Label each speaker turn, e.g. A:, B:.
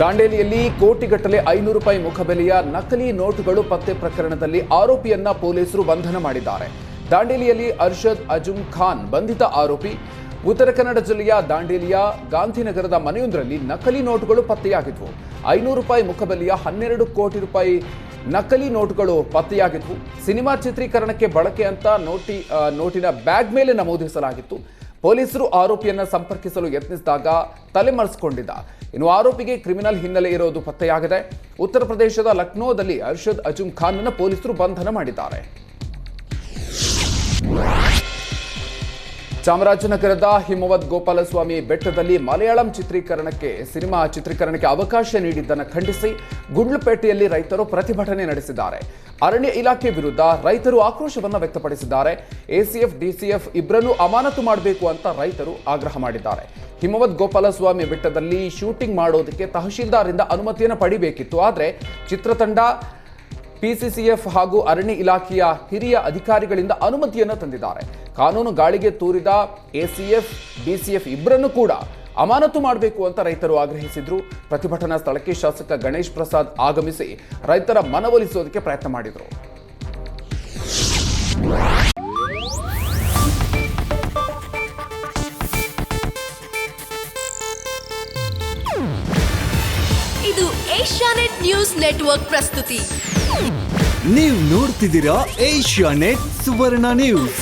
A: ದಾಂಡೇಲಿಯಲ್ಲಿ ಕೋಟಿಗಟ್ಟಲೆ ಐನೂರು ರೂಪಾಯಿ ಮುಖಬೆಲೆಯ ನಕಲಿ ನೋಟುಗಳು ಪತ್ತೆ ಪ್ರಕರಣದಲ್ಲಿ ಆರೋಪಿಯನ್ನ ಪೊಲೀಸರು ಬಂಧನ ಮಾಡಿದ್ದಾರೆ. ದಾಂಡೇಲಿಯಲ್ಲಿ ಅರ್ಷದ್ ಅಜುಮ್ ಖಾನ್ ಬಂಧಿತ ಆರೋಪಿ. ಉತ್ತರ ಕನ್ನಡ ಜಿಲ್ಲೆಯ ದಾಂಡೇಲಿಯ ಗಾಂಧಿನಗರದ ಮನೆಯೊಂದರಲ್ಲಿ ನಕಲಿ ನೋಟುಗಳು ಪತ್ತೆಯಾಗಿದ್ವು. ಐನೂರು ರೂಪಾಯಿ ಮುಖಬೆಲೆಯ ಹನ್ನೆರಡು ಕೋಟಿ ರೂಪಾಯಿ ನಕಲಿ ನೋಟುಗಳು ಪತ್ತೆಯಾಗಿದ್ವು. ಸಿನಿಮಾ ಚಿತ್ರೀಕರಣಕ್ಕೆ ಬಳಕೆ ಅಂತ ನೋಟಿ ನೋಟಿನ ಬ್ಯಾಗ್ ಮೇಲೆ ನಮೂದಿಸಲಾಗಿತ್ತು. ಪೊಲೀಸರು ಆರೋಪಿಯನ್ನ ಸಂಪರ್ಕಿಸಲು ಯತ್ನಿಸಿದಾಗ ತಲೆಮರೆಸಿಕೊಂಡಿದ್ದ. ಇನ್ನು ಆರೋಪಿಗೆ ಕ್ರಿಮಿನಲ್ ಹಿನ್ನೆಲೆ ಇರೋದು ಪತ್ತೆಯಾಗಿದೆ. ಉತ್ತರ ಪ್ರದೇಶದ ಲಕ್ನೋದಲ್ಲಿ ಅರ್ಷದ್ ಅಜುಮ್ ಖಾನ್ ಅನ್ನು ಪೊಲೀಸರು ಬಂಧನ ಮಾಡಿದ್ದಾರೆ. ಚಾಮರಾಜನಗರದ ಹಿಮವದ್ ಗೋಪಾಲಸ್ವಾಮಿ ಬೆಟ್ಟದಲ್ಲಿ ಮಲಯಾಳಂ ಚಿತ್ರೀಕರಣಕ್ಕೆ, ಸಿನಿಮಾ ಚಿತ್ರೀಕರಣಕ್ಕೆ ಅವಕಾಶ ನೀಡಿದ್ದನ್ನು ಖಂಡಿಸಿ ಗುಂಡ್ಲುಪೇಟೆಯಲ್ಲಿ ರೈತರು ಪ್ರತಿಭಟನೆ ನಡೆಸಿದ್ದಾರೆ. ಅರಣ್ಯ ಇಲಾಖೆ ವಿರುದ್ಧ ರೈತರು ಆಕ್ರೋಶವನ್ನು ವ್ಯಕ್ತಪಡಿಸಿದ್ದಾರೆ. ಎಸಿಎಫ್, ಡಿಸಿಎಫ್ ಇಬ್ಬರನ್ನು ಅಮಾನತು ಮಾಡಬೇಕು ಅಂತ ರೈತರು ಆಗ್ರಹ ಮಾಡಿದ್ದಾರೆ. ಹಿಮವದ್ ಗೋಪಾಲಸ್ವಾಮಿ ಬೆಟ್ಟದಲ್ಲಿ ಶೂಟಿಂಗ್ ಮಾಡೋದಕ್ಕೆ ತಹಶೀಲ್ದಾರಿಂದ ಅನುಮತಿಯನ್ನು ಪಡಿಬೇಕಿತ್ತು. ಆದರೆ ಚಿತ್ರತಂಡ, ಪಿಸಿಸಿಎಫ್ ಹಾಗೂ ಅರಣ್ಯ ಇಲಾಖೆಯ ಹಿರಿಯ ಅಧಿಕಾರಿಗಳಿಂದ ಅನುಮತಿಯನ್ನು ತಂದಿದ್ದಾರೆ. ಕಾನೂನು ಗಾಳಿಗೆ ತೂರಿದ ಎಸಿಎಫ್, ಡಿಸಿಎಫ್ ಇಬ್ಬರನ್ನು ಕೂಡ ಅಮಾನತು ಮಾಡಬೇಕು ಅಂತ ರೈತರು ಆಗ್ರಹಿಸಿದ್ರು. ಪ್ರತಿಭಟನಾ ಸ್ಥಳಕ್ಕೆ ಶಾಸಕ ಗಣೇಶ್ ಪ್ರಸಾದ್ ಆಗಮಿಸಿ ರೈತರ ಮನವೊಲಿಸೋದಕ್ಕೆ ಪ್ರಯತ್ನ ಮಾಡಿದರು.
B: ಇದು ಏಷ್ಯಾನೆಟ್ ನ್ಯೂಸ್ ನೆಟ್ವರ್ಕ್ ಪ್ರಸ್ತುತಿ.
C: ನೀವು ನೋಡ್ತಿದ್ದೀರಾ ಏಷ್ಯಾನೆಟ್ ಸುವರ್ಣ ನ್ಯೂಸ್.